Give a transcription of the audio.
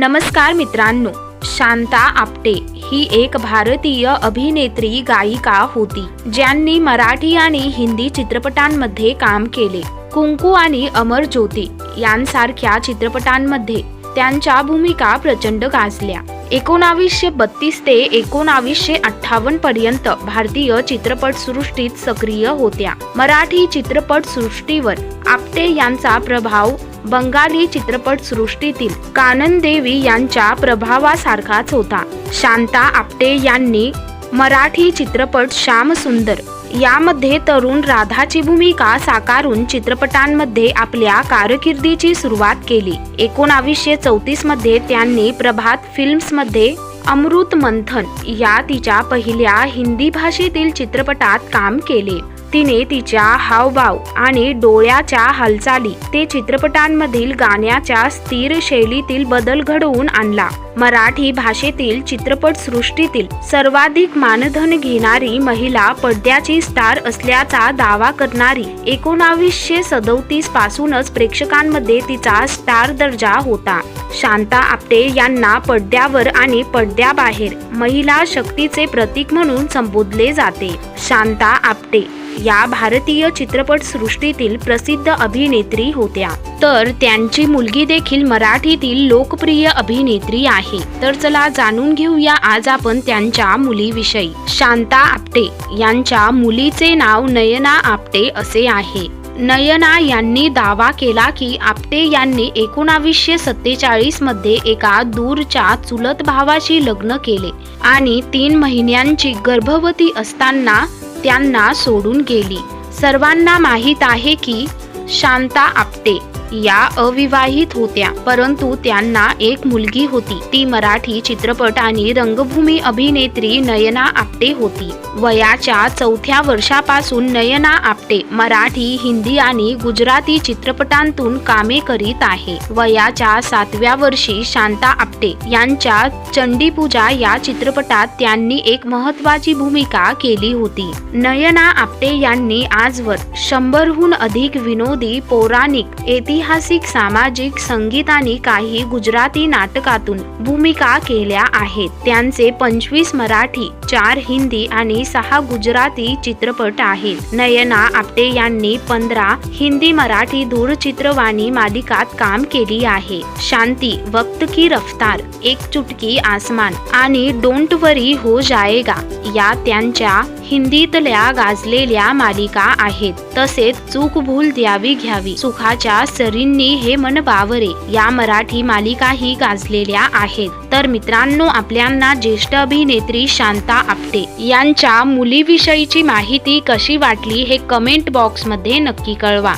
नमस्कार मित्रांनो शांता आपटे ही एक भारतीय अभिनेत्री गायिका होती ज्यांनी मराठी आणि हिंदी चित्रपटांमध्ये काम केले. कुंकू आणि अमर ज्योती यांसारख्या चित्रपटांमध्ये त्यांच्या भूमिका प्रचंड गाजल्या. एकोणावीसशे बत्तीस ते एकोणावीसशे अठ्ठावन्न पर्यंत भारतीय चित्रपटसृष्टीत सक्रिय होत्या. मराठी चित्रपटसृष्टीवर आपटे यांचा प्रभाव बंगाली चित्रपटसृष्टीतील कानन देवी यांच्या प्रभावासारखाच होता. शांता आपटे यांनी मराठी चित्रपट श्यामसुंदर यामध्ये तरुण राधाची भूमिका साकारून चित्रपटांमध्ये आपल्या कारकिर्दीची सुरुवात केली. एकोणावीसशे चौतीसमध्ये त्यांनी प्रभात फिल्म्समध्ये अमृत मंथन या तिच्या पहिल्या हिंदी भाषेतील चित्रपटात काम केले. तिने तिच्या हावभाव आणि डोळ्याच्या हालचाली ते चित्रपटांमधील गाण्याच्या स्थिर शैलीतील बदल घडवून आणला. मराठी भाषेतील चित्रपटसृष्टीतील सर्वाधिक मानधन घेणारी महिला पडद्याची स्टार असल्याचा दावा करणारी एकोणावीसशे सदोतीस पासूनच प्रेक्षकांमध्ये तिचा स्टार दर्जा होता. शांता आपटे यांना पडद्यावर आणि पडद्याबाहेर महिला शक्तीचे प्रतीक म्हणून संबोधले जाते. शांता आपटे या भारतीय चित्रपटसृष्टीतील प्रसिद्ध अभिनेत्री होत्या. तर त्यांची मुलगी देखील मराठीतील लोकप्रिय अभिनेत्री आहे. तर चला जाणून घेऊया आज आपण त्यांच्या मुलीविषयी. शांता आपटे यांच्या मुलीचे नाव नयना आपटे असे आहे. नयना यांनी दावा केला की आपटे यांनी एकोणावीसशे सत्तेचाळीसमध्ये एका दूरच्या चुलत भावाशी लग्न केले आणि तीन महिन्यांची गर्भवती असताना त्यांना सोडून गेली. सर्वांना माहीत आहे की शांता आपटे या अविवाहित होत्या. परंतु त्यांना एक मुलगी होती. ती मराठी चित्रपट आणि रंगभूमी अभिनेत्री नयना आपटे होती. वयाच्या चौथ्या वर्षापासून नयना आपटे मराठी हिंदी आणि गुजराती चित्रपटांतून कामे करीत आहे. वयाच्या सातव्या वर्षी शांता आपटे यांच्या चंडीपूजा या चित्रपटात त्यांनी एक महत्वाची भूमिका केली होती. नयना आपटे यांनी आजवर शंभरहून अधिक विनोदी पौराणिक ऐतिहासिक सामाजिक संगीत आणि काही गुजराती नाटकातून भूमिका केल्या आहेत. त्यांचे पंचवीस मराठी चार हिंदी आणि सहा गुजराती चित्रपट आहेत. नयना आपटे यांनी पंधरा हिंदी मराठी दूरचित्रवाणी मालिकात काम केली आहे. शांती वक्त की रफ्तार एक चुटकी आसमान आणि डोंट वरी हो जाएगा या त्यांच्या हिंदीतल्या गाजलेल्या मालिका आहेत. तसेच चूक भूल द्यावी घ्यावी. सुखाच्या सरींनी हे मन बावरे. या मराठी मालिकाही गाजलेल्या आहेत. तर मित्रांनो आपल्यांना ज्येष्ठ अभिनेत्री शांता आपटे यांच्या मुलीविषयीची माहिती कशी वाटली हे कमेंट बॉक्समध्ये नक्की कळवा.